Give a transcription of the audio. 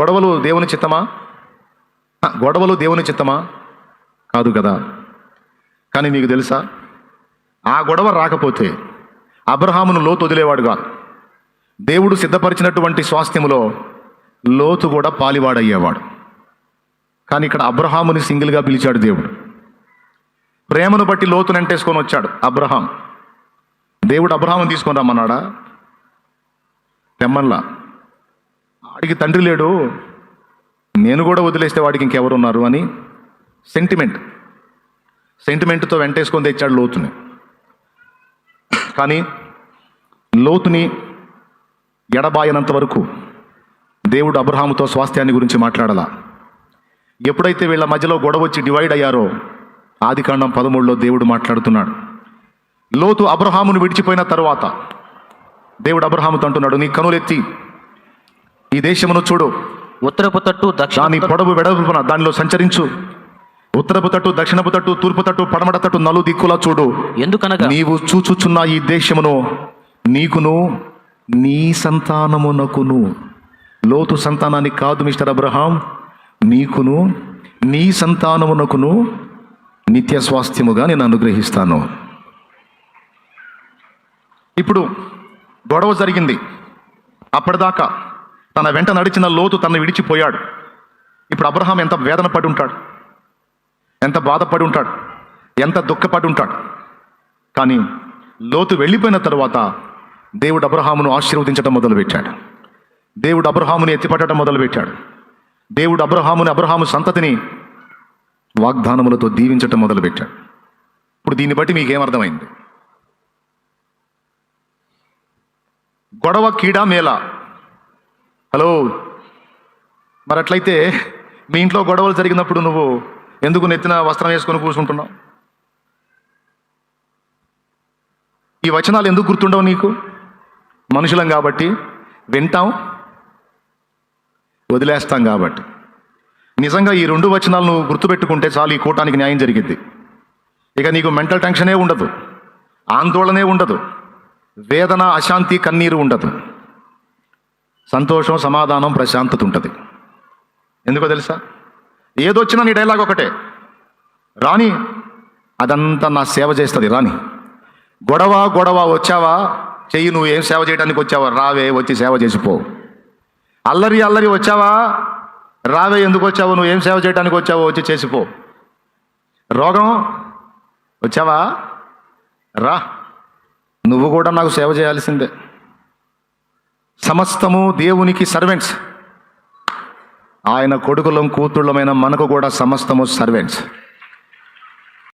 గొడవలు దేవుని చిత్తమా? గొడవలు దేవుని చిత్తమా? కాదు కదా. కానీ మీకు తెలుసా? ఆ గొడవ రాకపోతే అబ్రహామును లోతు వదిలేవాడు కాదు దేవుడు సిద్ధపరిచినటువంటి స్వాస్థ్యములో లోతు కూడా పాలివాడయ్యేవాడు. కానీ ఇక్కడ అబ్రహాముని సింగిల్గా పిలిచాడు దేవుడు. ప్రేమను బట్టి లోతును అంటేసుకొని వచ్చాడు అబ్రహాం. దేవుడు అబ్రహాం తీసుకొని రమ్మన్నాడా? తెమ్మన్లా వాడికి తండ్రి లేడు నేను కూడా వదిలేస్తే వాడికి ఇంకెవరు ఉన్నారు అని సెంటిమెంట్ సెంటిమెంట్తో వెంటేసుకొని తెచ్చాడు లోతుని. కానీ లోతుని ఎడబాయనంత వరకు దేవుడు అబ్రహాముతో స్వాస్థ్యాన్ని గురించి మాట్లాడాల. ఎప్పుడైతే వీళ్ళ మధ్యలో గొడవ వచ్చి డివైడ్ అయ్యారో ఆది కాండం పదమూడులో దేవుడు మాట్లాడుతున్నాడు. లోతు అబ్రహామును విడిచిపోయిన తర్వాత దేవుడు అబ్రహాముతో అంటున్నాడు నీ కనులెత్తి ఈ దేశమును చూడు. ఉత్తరపు తట్టు దాని పొడవు వెడల్పున దానిలో సంచరించు. ఉత్తరపు తట్టు దక్షిణపు తట్టు తూర్పు తట్టు పడమట తట్టు నలు దిక్కులా చూడు. ఎందుకనగా? నీవు చూచుచున్న ఈ దేశమును నీకును నీ సంతానమునకును. లోతు సంతానానికి కాదు మిస్టర్ అబ్రహాం. నీకును నీ సంతానమునకును నిత్య స్వాస్థ్యముగా నేను అనుగ్రహిస్తాను. ఇప్పుడు గొడవ జరిగింది. అప్పటిదాకా తన వెంట నడిచిన లోతు తను విడిచిపోయాడు. ఇప్పుడు అబ్రహాం ఎంత వేదన పడి ఉంటాడు? ఎంత బాధపడి ఉంటాడు? ఎంత దుఃఖపడి ఉంటాడు? కానీ లోతు వెళ్ళిపోయిన తర్వాత దేవుడు అబ్రహామును ఆశీర్వదించడం మొదలుపెట్టాడు. దేవుడు అబ్రహాముని ఎత్తిపట్టడం మొదలుపెట్టాడు. దేవుడు అబ్రహాముని అబ్రహాము సంతతిని వాగ్దానములతో దీవించటం మొదలుపెట్టాడు. ఇప్పుడు దీన్ని బట్టి మీకేమర్థమైంది గొడవ కీడా మేళ హలో. మరి అట్లయితే మీ ఇంట్లో గొడవలు జరిగినప్పుడు నువ్వు ఎందుకు నెత్తిన వస్త్రం వేసుకొని కూర్చుంటున్నావు? ఈ వచనాలు ఎందుకు గుర్తుండవు నీకు? మనుషులం కాబట్టి వింటాం వదిలేస్తాం కాబట్టి. నిజంగా ఈ రెండు వచనాలు నువ్వు గుర్తుపెట్టుకుంటే చాలు ఈ కూటానికి న్యాయం జరిగిద్ది. ఇక నీకు మెంటల్ టెన్షనే ఉండదు ఆందోళనే ఉండదు వేదన అశాంతి కన్నీరు ఉండదు. సంతోషం సమాధానం ప్రశాంతత ఉంటుంది. ఎందుకో తెలుసా? ఏదొచ్చినా నీ డైలాగ్ ఒకటే. రాణి అదంతా నా సేవ చేస్తుంది రాణి. గొడవ గొడవ వచ్చావా? చెయ్యి నువ్వు ఏం సేవ చేయడానికి వచ్చావా? రావే వచ్చి సేవ చేసిపో అల్లరి అల్లరి వచ్చావా? రావే ఎందుకు వచ్చావు? నువ్వు ఏం సేవ చేయడానికి వచ్చావో వచ్చి చేసిపో రోగం? వచ్చావా? రా. నువ్వు కూడా నాకు సేవ చేయాల్సిందే. సమస్తము దేవునికి సర్వెంట్స్. ఆయన కొడుకులం కూతుళ్ళమైన మనకు కూడా సమస్తము సర్వెంట్స్.